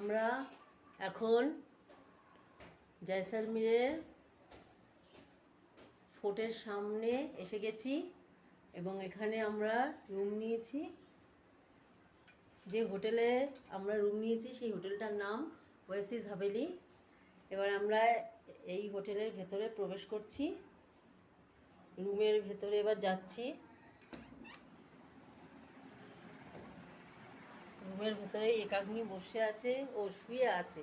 আমরা এখন জয়সালমীরের ফোর্টের সামনে এসে গেছি এবং এখানে আমরা রুম নিয়েছি। যে হোটেলে আমরা রুম নিয়েছি, সেই হোটেলটার নাম ওয়েসিস হাভেলি এবার আমরা এই হোটেলের ভেতরে প্রবেশ করছি। রুমের ভেতরে এবার যাচ্ছি। রুমের ভেতরে একাগ্নি বসে আছে ও শুয়ে আছে।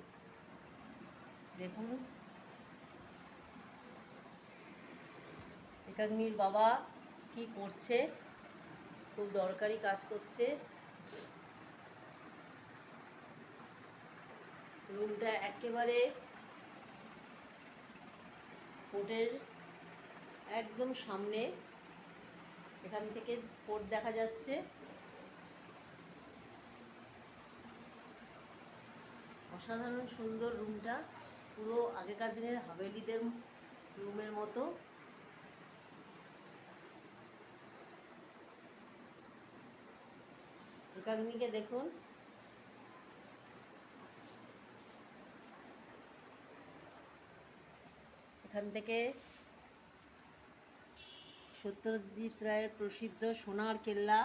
দেখুন। একাগ্নির বাবা কি করছে? খুব দরকারি কাজ করছে। রুমটা একেবারে ফোর্টের একদম সামনে। এখান থেকে ফোর্ট দেখা যাচ্ছে। অসাধারণ সুন্দর রুমটা। পুরো আগেকার দিনের হাভেলিদের রুমের মতো। একাগ্নিকে দেখুন। এখান থেকে সত্যজিৎ রায়ের প্রসিদ্ধ সোনার কেল্লা,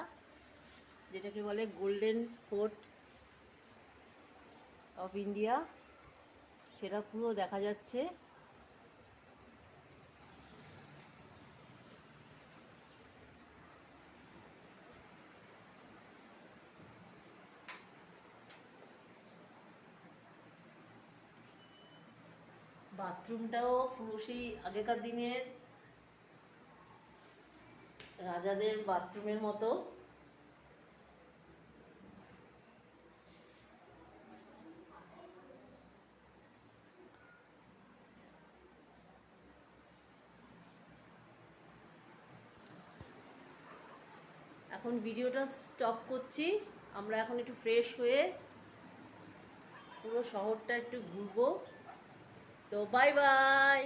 যেটাকে বলে গোল্ডেন ফোর্ট অফ ইন্ডিয়া সেটা পুরো দেখা যাচ্ছে। বাথরুমটাও পুরো সেই আগেকার দিনের রাজাদের বাথরুমের মতো। এখন ভিডিওটা স্টপ করছি। আমরা এখন একটু ফ্রেশ হয়ে পুরো শহরটা একটু ঘুরবো। তো বাই বাই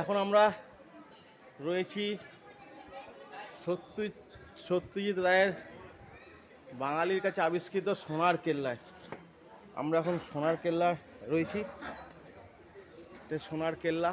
এখন আমরা রয়েছি সত্য সত্যজিৎ রায়ের বাঙালির কাছে আবিষ্কৃত সোনার কেল্লায়। আমরা এখন সোনার কেল্লা রয়েছি। সোনার কেল্লা।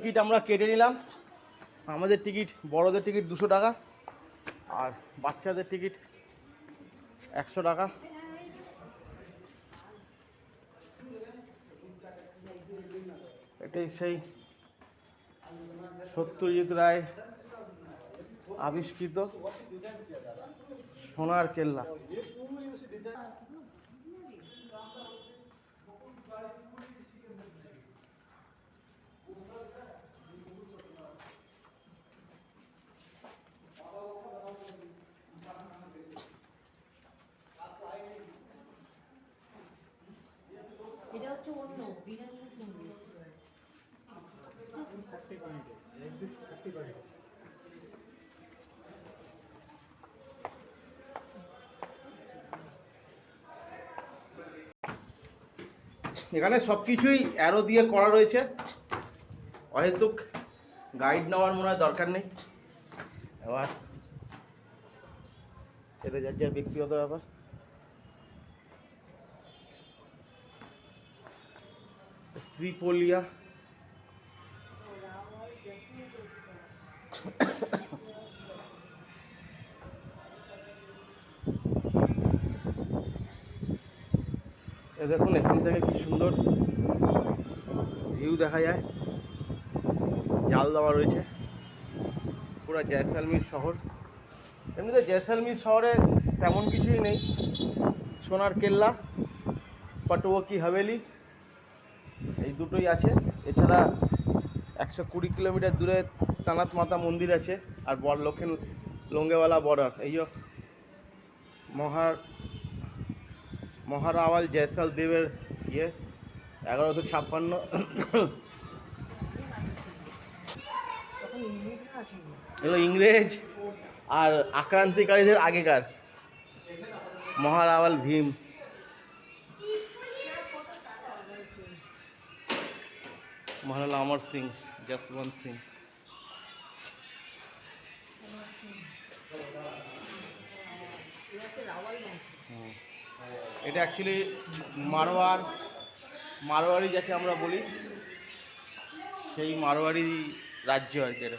টিকিট আমরা কেটে নিলাম। আমাদের টিকিট, বড়দের টিকিট দুশো টাকা আর বাচ্চাদের টিকিট একশো টাকা। এটাই সেই সত্যজিৎ রায় আবিষ্কৃত সোনার কেল্লা এটা হচ্ছে অন্য বিরিয়ানি মন্দির এখানে সব কিছুই অ্যারো দিয়ে করা রয়েছে। অহেতুক গাইড নেওয়ার মনে হয় দরকার নেই। এবার সেটা যার যার ব্যক্তিগত ব্যাপার। ত্রিপোলিয়া এ দেখুন, এখান থেকে কি সুন্দর ভিউ দেখা যায়। জাল দেওয়া রয়েছে। পুরো জয়সালমির শহর। এমনিতে জয়সালমির শহরে তেমন কিছুই নেই। সোনার কেল্লা, পটুয়কি, হাভেলি, এই দুটোই আছে। এছাড়া একশো কুড়ি কিলোমিটার দূরে তানাত মাতা মন্দির আছে আর বর লক্ষণ লঙ্গেওয়ালা বর্ডার। এই মহার মহারাওয়াল জয়সাল দেবের ইয়ে এগারোশো ছাপ্পান্ন। এগুলো ইংরেজ আর আক্রান্তিকারীদের আগেকার। মহারাওয়াল ভীম। মহারালা অমর সিং যশবন্ত সিং। রাওয়াল হুম। এটা অ্যাকচুয়ালি মারোয়ার মারোয়ারি যাকে আমরা বলি সেই মারোয়ারি রাজ্য আর কি এটা।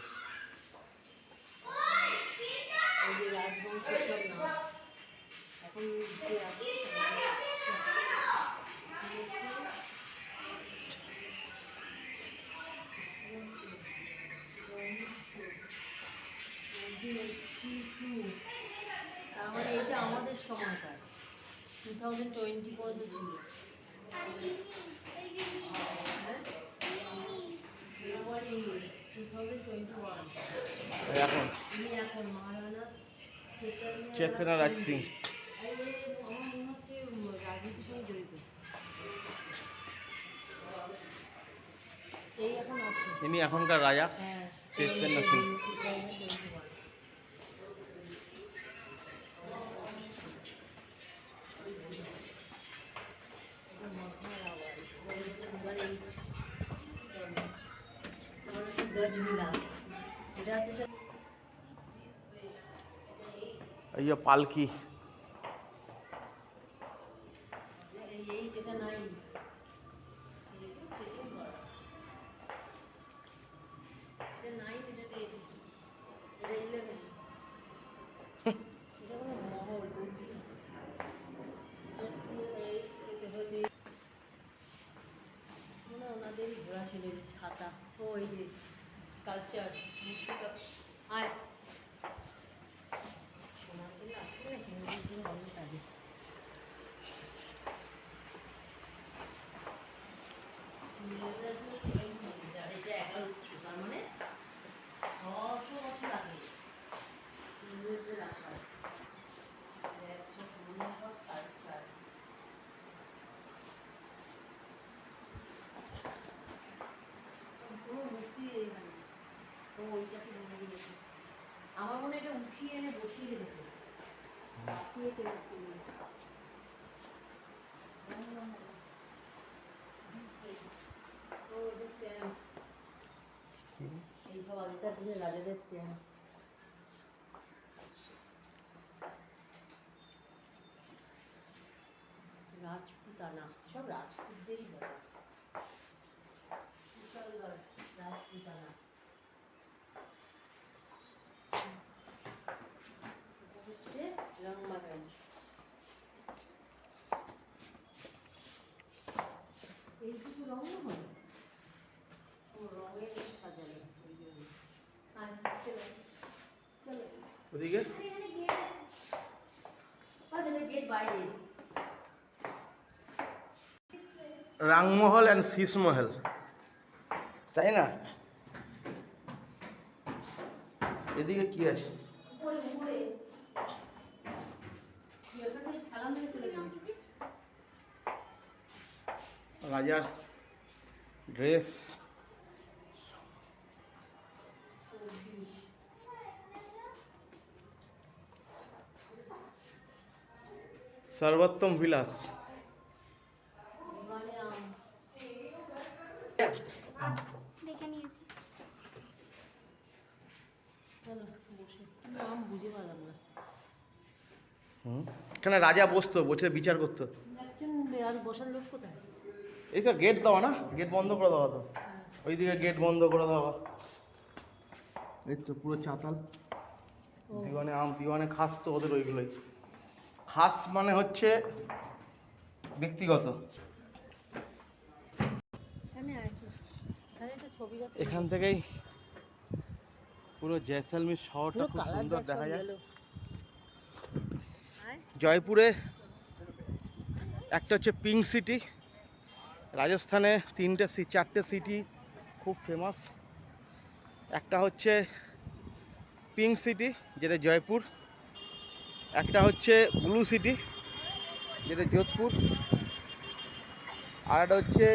আছে ইনি এখনকার রাজা হ্যাঁ চেতন্য সিং। এই যে উঠিয়ে এনে বসিয়ে রেখেছে বাঁচিয়েছে মূর্তি ও এটা স্ট্যাম্প এইসব আগেকার দিনের রাজাদের স্ট্যাম্প রাজপুতানা সব বাইরে রাংমহল অ্যান্ড শীষমহল। তাই না? এদিকে কি আছে? রাজার ড্রেস না হুম? এখানে রাজা বসতো বসে বিচার করতো। এই তো গেট দেওয়া না? গেট বন্ধ করে দেওয়া তো। ওইদিকে গেট বন্ধ করে দেওয়া। এই তো পুরো চাতাল। দিওয়ানে আম দিওয়ানে খাস তো ওদের ওইগুলোই। খাস মানে হচ্ছে ব্যক্তিগত। এখানে থেকেই পুরো জয়সালমীর শহরটা খুব সুন্দর দেখা যায়। জয়পুরে একটা হচ্ছে পিঙ্ক সিটি রাজস্থানে তিনটে চারটে সিটি খুব ফেমাস একটা হচ্ছে পিঙ্ক সিটি যেটা জয়পুর। একটা হচ্ছে ব্লু সিটি যেটা যোধপুর। আর একটা হচ্ছে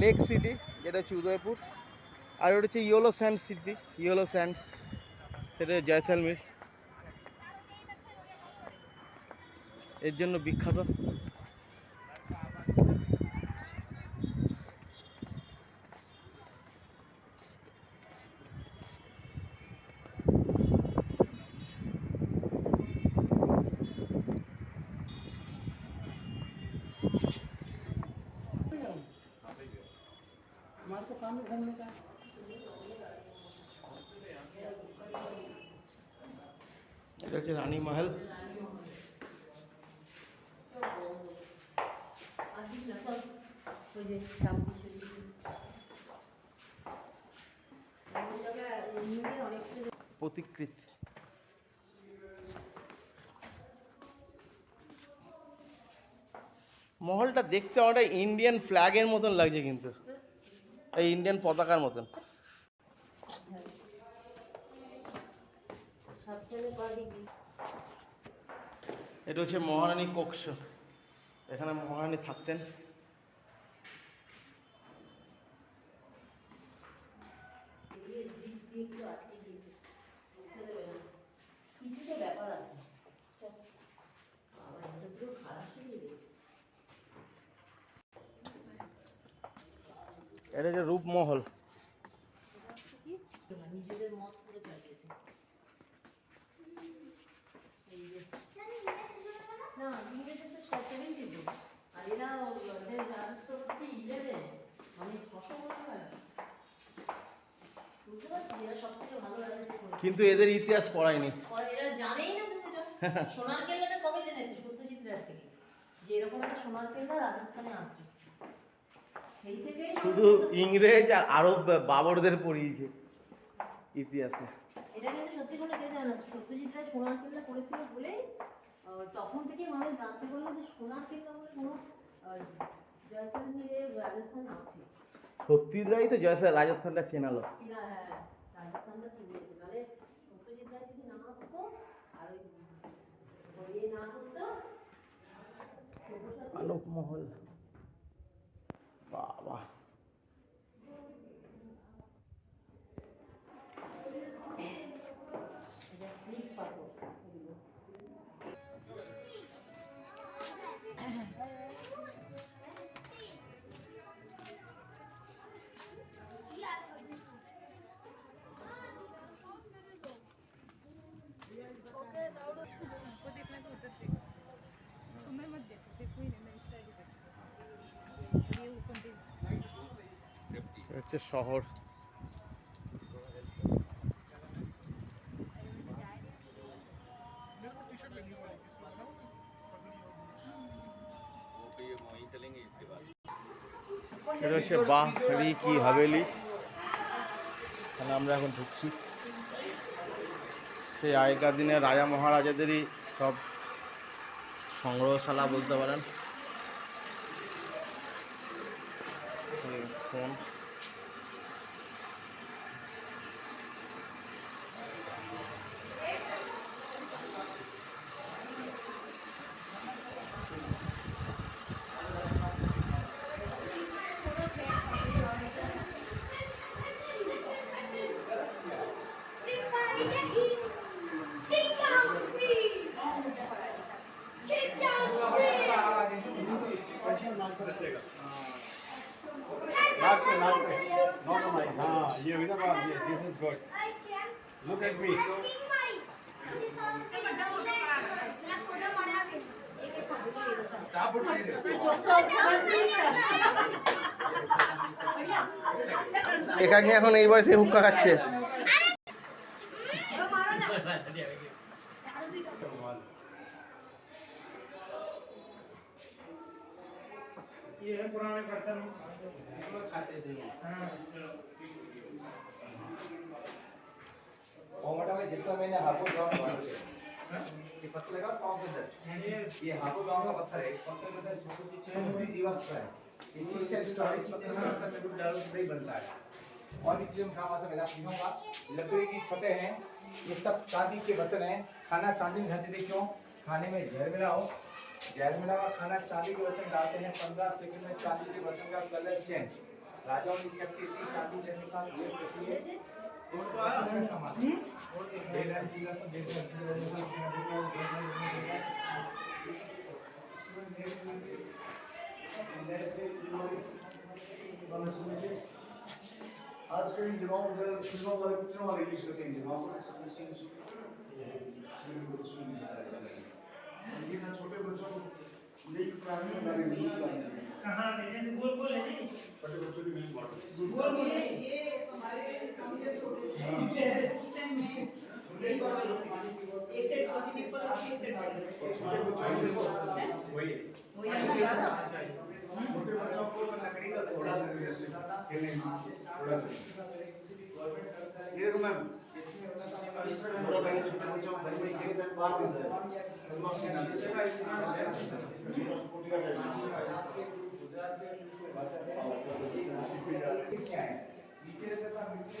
লেক সিটি যেটা হচ্ছে উদয়পুর। আর ওটা হচ্ছে yellow sand city yellow sand সেটা জয়সালমীর। এর জন্য বিখ্যাত এটা হচ্ছে রানী মহল আর দিস না চল ওই যে শ্যাম্পু এমনিতে অনেকটা প্রতিকৃত মহলটা দেখতে অনেকটা ইন্ডিয়ান ফ্ল্যাগের মতন লাগছে কিন্তু। এই ইন্ডিয়ান পতাকার মতন। এটা হচ্ছে মহারানী কক্ষ। এখানে মহারানী থাকতেন দিয়ে জিপ দিয়ে একটু আটকে দিয়েছে ঢুকতে দেবে না কিছু তো ব্যাপার আছে চল। বাবা এটা পুরো খারাপ শিখে রে এটা হচ্ছে রূপমহল নিজেদের মত করে চালিয়েছে এই যে না ইংরেজি তো সেভেন্টি আর এরা ওদের রাজত্ব হচ্ছে ইলেভেন মানে ছশো বছর আগে বুঝতে পারছি এরা সব থেকে ভালো রাজত্ব করেছে কিন্তু এদের ইতিহাস পড়ায়নি। এরা জানেই না তুমি সোনার কেল্লাটা কবে জেনেছে সত্যজিৎ রায়ের থেকে। যে এরকম একটা সোনার কেল্লা রাজস্থানে আছে। শুধু ইংরেজ আর আরব বাবরদের পড়িয়েছে ইতিহাসে এটা কিন্তু সত্যি করে কেউ জানে সত্যজিৎ রায় সোনার কেল্লা করেছিল বলেই তখন থেকে মানুষ জানতে পারল যে সোনার কেল্লা বলে কোনো জয়সলমীরে রাজস্থান আছে সত্যির রাই তো জয়সাল রাজস্থানটা চেনালো কিনা হ্যাঁ রাজস্থানটা চিনিয়েছে তাহলে সত্যজিৎ রায় যদি না আসতো আর ওই ওই ইয়ে না করতো সব্যসাচী আলোক মহল বাবা এটা স্লিপ পাথর এগুলো। এটা হচ্ছে শহর। এটা হচ্ছে বাহরি কি হাভেলি। আমরা এখন ঢুকছি। সেই আগেকার দিনে রাজা মহারাজাদেরই সব সংগ্রহশালা বলতে পারেন। এই একাকি এখন এই বয়সে হুক্কা খাচ্ছে ये है पुराने बर्तन खाते थे मोमोटा में जिस समय मैंने हापुड़ गांव में मारे थे ये पत्थर लगा पाँव के अंदर ये हापुड़ गांव का पत्थर है इस पत्थर के अंदर समुद्री जीवाश्म है इसी से स्टोरेज पत्थर में होता है कुछ डालो तो नहीं बनता है और भी चीज़ों में काम आता है मैं आपको दिखाऊँगा लकड़ी की छतें हैं ये सब चांदी के बर्तन हैं खाना चांदी में खाते थे क्यों खाने में जहर मिलाओ जहर मिला हुआ खाना चांदी के बर्तन डालते हैं पंद्रह सेकंड में चांदी के बर्तन का कलर चेंज राजाओं की शक्ति थी चांदी जैसे साथ ये इसलिए इस बर्तन आजकल जिमाओं फ़िल्मों वाले पिक्चरों वाले रिलीज़ होते हैं जिमाओं लेकिन छोटे बच्चों को लेकिन प्राणी हमारे रूल लाएँगे कहाँ मैंने हाँ, से गोल गोल है। नहीं छोटे बच्चों की मिल्क बॉटल गोल गोल ये हमारे हम जब छोटे थे उस टाइम में यही बड़ा तो एक सेट छोटी निप्पल और एक सेट बड़ी। निप्पल वही वही याद आ मोटे बच्चों को लकड़ी का थोड़ा लग जैसे खेलने में थोड़ा ये मैम थोड़ा बड़े छोटे बच्चों घर में खेले तक बाहर में जाए अल्लाह से ना छोटा रहना नीचे रहता था नीचे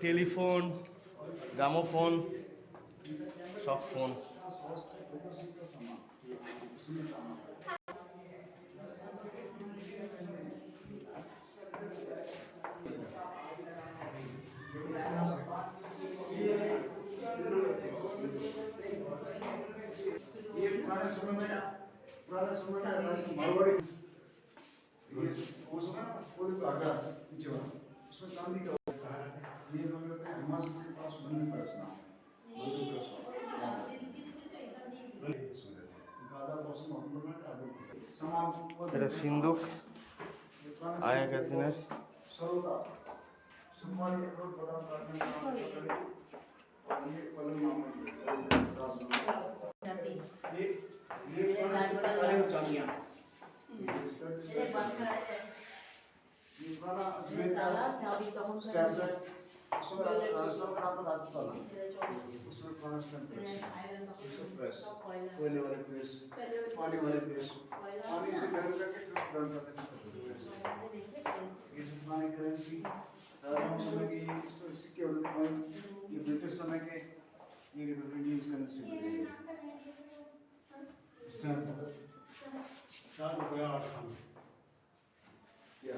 টেলিফোন গ্রামোফোন সব ফোন மறுபடியும் शादी का होता है ये लोग कहते हैं के पास आया कहते ये ये ये काले चांदियां ये इस तरह से এটা বন্ধ করা যায়। ये पुराना এটা अजमेर তালা का চাবি তখন स्टैम्प है उसमें राजस्थान का नाम राजस्थान এটা চলে। उसमें पुराना स्टैम्प है আয়রন তখন सब प्रेस সব কয়লা। कोयले वाले प्रेस কয়লা- पानी वाले प्रेस কয়লা- पानी से गर्म करके फिर गर्म करते हैं प्रेस কয়লাতে দেখবে প্রেস। ये जो पुरानी करेंसी राजाओं समय की इस तरह सिक्के और कॉइन ये ब्रिटिश समय के ये इंडियन करेंसी स्टैम्प चार रुपया आठ खान या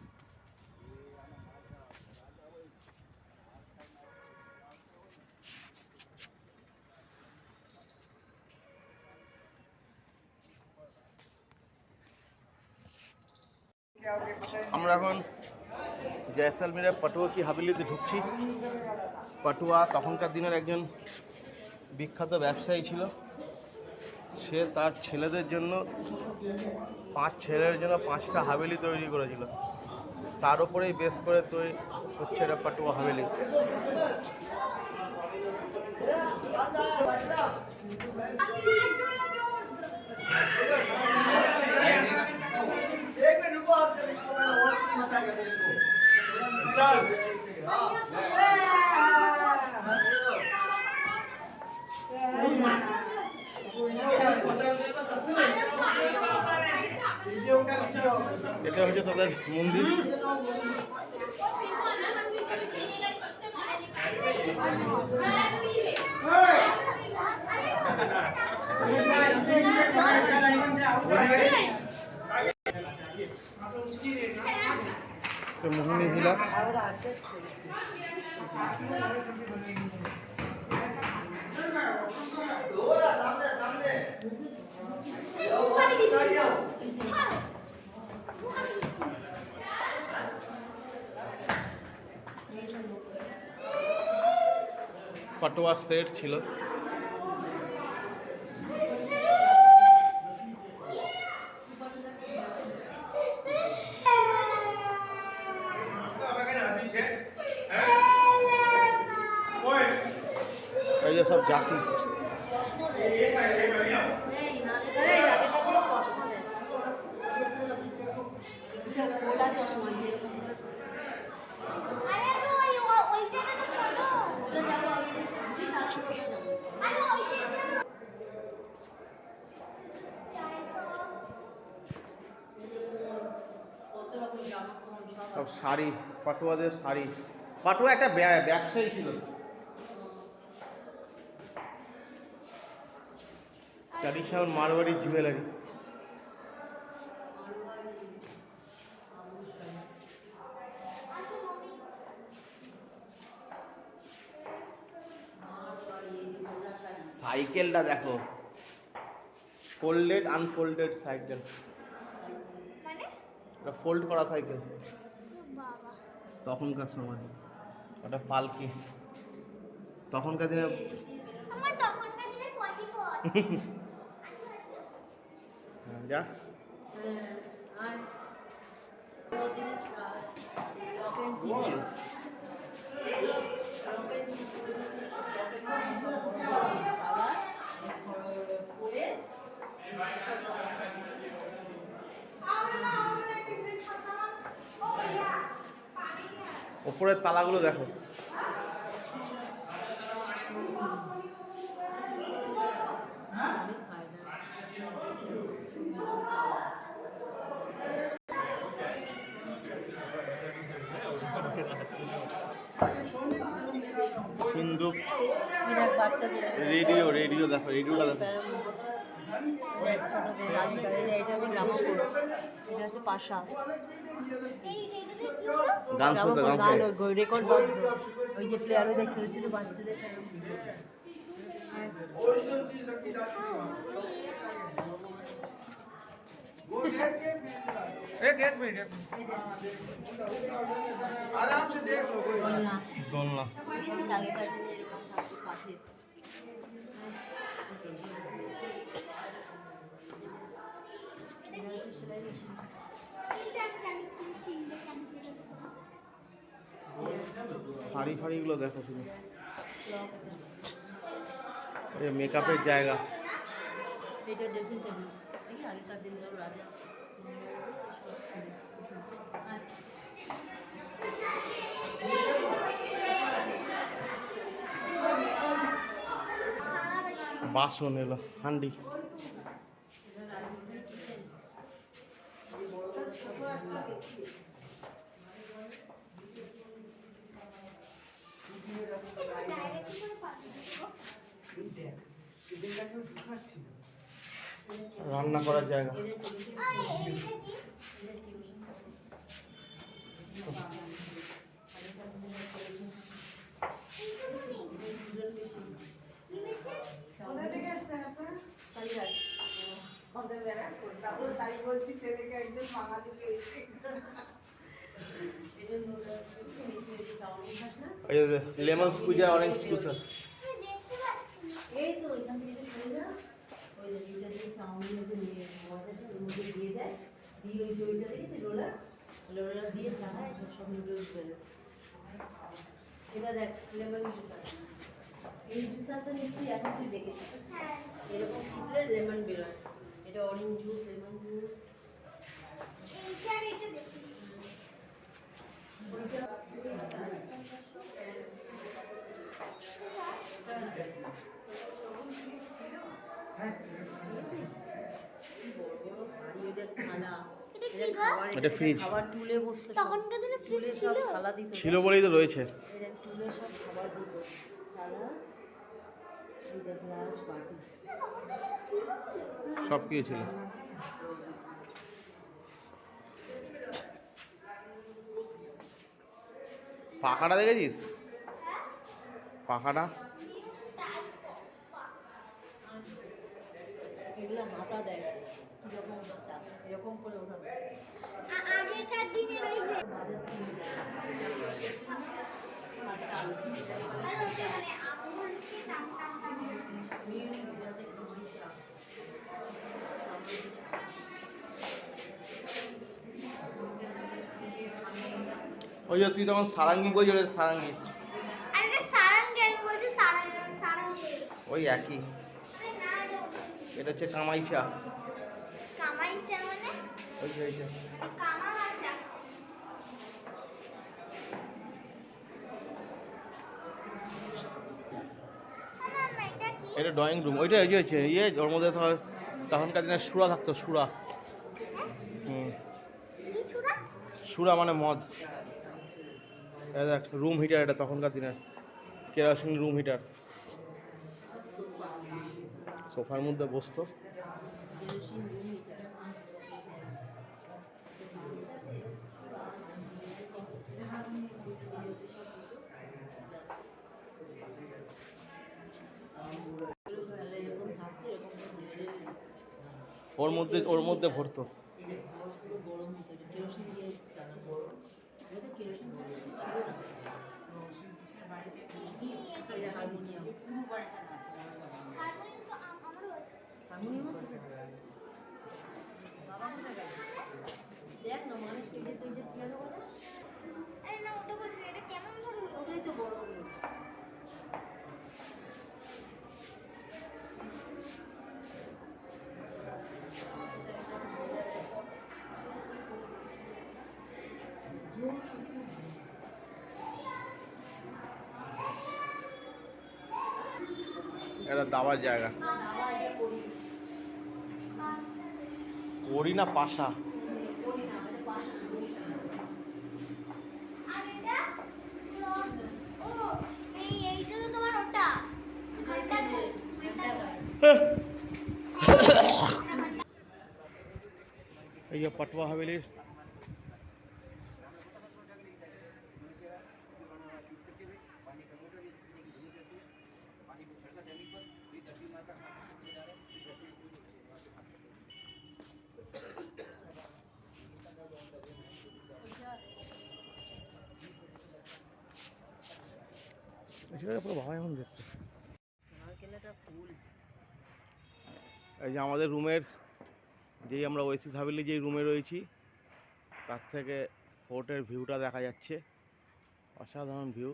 এখন জয়সালমীরের পাটুয়া কি হাভেলিতে ঢুকছি। পাটুয়া তখনকার দিনের একজন বিখ্যাত ব্যবসায়ী ছিল। সে তার ছেলেদের জন্য পাঁচ ছেলের জন্য পাঁচটা হাভেলি তৈরি করেছিল। তার উপরেই বেশ করে তৈরি হচ্ছে এটা Patwa haveli হচ্ছে তাদের মন্দির ওদিকে তো মোহিনী ভিলা মুখানি দিচ্ছি Patwa set ছিল। এই যে সব জাতি এই নালে এই আগেকার দিনে চশমা দেয় সব খোলা চশমা এই যে এরকম করে। আরে তো ওই ওইটাতে তো ছোট ওটা যাব আমি বুঝি না আমি ওটা যাব আরে ওইটাতে এই যে কোন, কত রকম জামা কোন সব শাড়ি পাটুয়াদের শাড়ি। পাটুয়া একটা ব্যা- ব্যবসায়ী ছিল। ট্র্যাডিশনাল মারোয়ারি জুয়েলারি সাইকেলটা দেখো। Folded unfolded cycle. মানে? ফোল্ড করা সাইকেল। তখনকার সময়? ওটা পালকি। তখনকার দিনে? আমার তখনকার দিনে 44 হ্যাঁ, যা। হ্যাঁ, আর কোনো জিনিস আর রকেট দিয়ে রকেট পরে ওপরের তালাগুলো দেখো। সিন্ধুক রেডিও রেডিও দেখো রেডিওটা দেখো। ছোটদের আগেকার এটা হচ্ছে গ্রামোফোন এটা হচ্ছে পাশা। এই রেডিওতে কি হলো গান শুনতে গান গান শুনতে। রেকর্ড বাজতো ওই যে প্লেয়ার ওই দেখ ছোট ছোট বাচ্চাদের एक एक मिनट एक मिनट। आराम से देख लो कोई बात দোলনা শাড়ি ফাড়িগুলো দেখো শুধু মেকআপের জায়গা। এটা ড্রেসিং টেবিল দেখি আগেকার দিনকার রাজা। মহারাজা এসব ছিল। আর থালা বাসন এলো হান্ডি। রাজস্থানি কিচেন ডাইরেক্ট কি করে পাবো রান্না করার জায়গা। লেমন স্কুজা অরেঞ্জ স্কুজার আমি দেখতে পাচ্ছি না এই তো এখান থেকে সরে যা। ওই যে এটা দিয়ে চাউমিন ওই যে নিয়ে ময়দাটা ওর মধ্যে দিয়ে দেয়। দিয়ে ওই যে ওইটা দেখেছি রোলার রোলার দিয়ে চালায় সব নুডলস বেরোয় এটা দেখ লেমন জুসার এই জুসারটা নিশ্চয়ই এখন তুই দেখেছিস। হ্যাঁ। এরকম টিপলে লেমন বেরোয় এটা অরেঞ্জ জুস লেমন জুস আর দেখি এটা ফ্রিজ ছিল ছিল বলেই তো রয়েছে। সব সব কিছু ছিল। পাখাটা দেখেছিস? পাখাটা? দেয় কীরকম এরকম করে আগেকার ওই যে তুই তখন সারাঙ্গি বলছি ওটা সারাঙ্গি। আর এটা সারাঙ্গি আমি বলছি সারাঙ্গি সারাঙ্গি। ওই একই। এটা হচ্ছে কামাইচা। কামাইচা মানে? ওই যে ওই যে। কামা এটা ড্রয়িং রুম ওইটা ওই যে হচ্ছে ইয়ে ওর মধ্যে ধর তখনকার দিনে সুরা থাকতো সুরা। হুম। সুরা? মানে মদ। দেখ রুম হিটার এটা তখনকার দিনের। কেরোসিন রুম হিটার সোফার মধ্যে বসতো। ওর মধ্যে ওর মধ্যে ভরতো এই যে ঘর পুরো গরম হতো এটা কেরোসিন দিয়ে চালানো এটা তো কেরোসিন ছাড়া কিছু ছিল না এই যে হারমোনিয়াম পুরো বাড়িটা নাচে হারমোনিয়াম তো আম- আমারও আছে হারমোনিয়াম আছে তো? বাবা কোথায় গেল? দেখ না মানুষকে যে তুই যে পিয়ানো বাজাস আরে না ওটা বলছি না, এটা কেমন ধরে হলো ওটাই তো বড় হলো এটা দাবার জায়গা আবার এটা করি করি না পাশা করি না আমাদের সেটা পুরো ভাবা এখন দেখছে। এই যে আমাদের রুমের যেই আমরা ওয়েসি সাবিলি যেই রুমে রয়েছি, তার থেকে ফোর্টের ভিউটা দেখা যাচ্ছে। অসাধারণ ভিউ।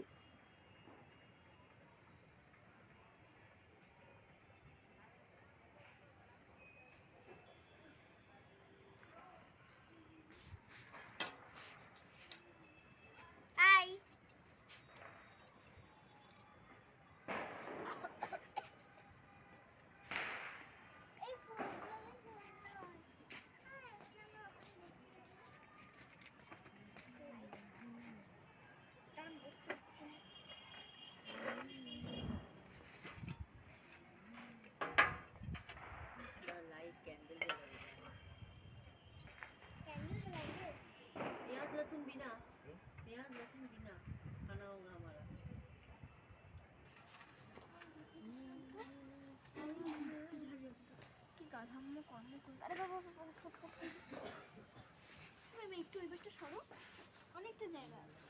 प्याज लहसुन बिना खाना होगा हमारा কি গাধা মুখ অনেক আরে বাবা বাবা ছোট ছোট তুমি একটু ওই পাশটা সরো অনেকটা জায়গা আছে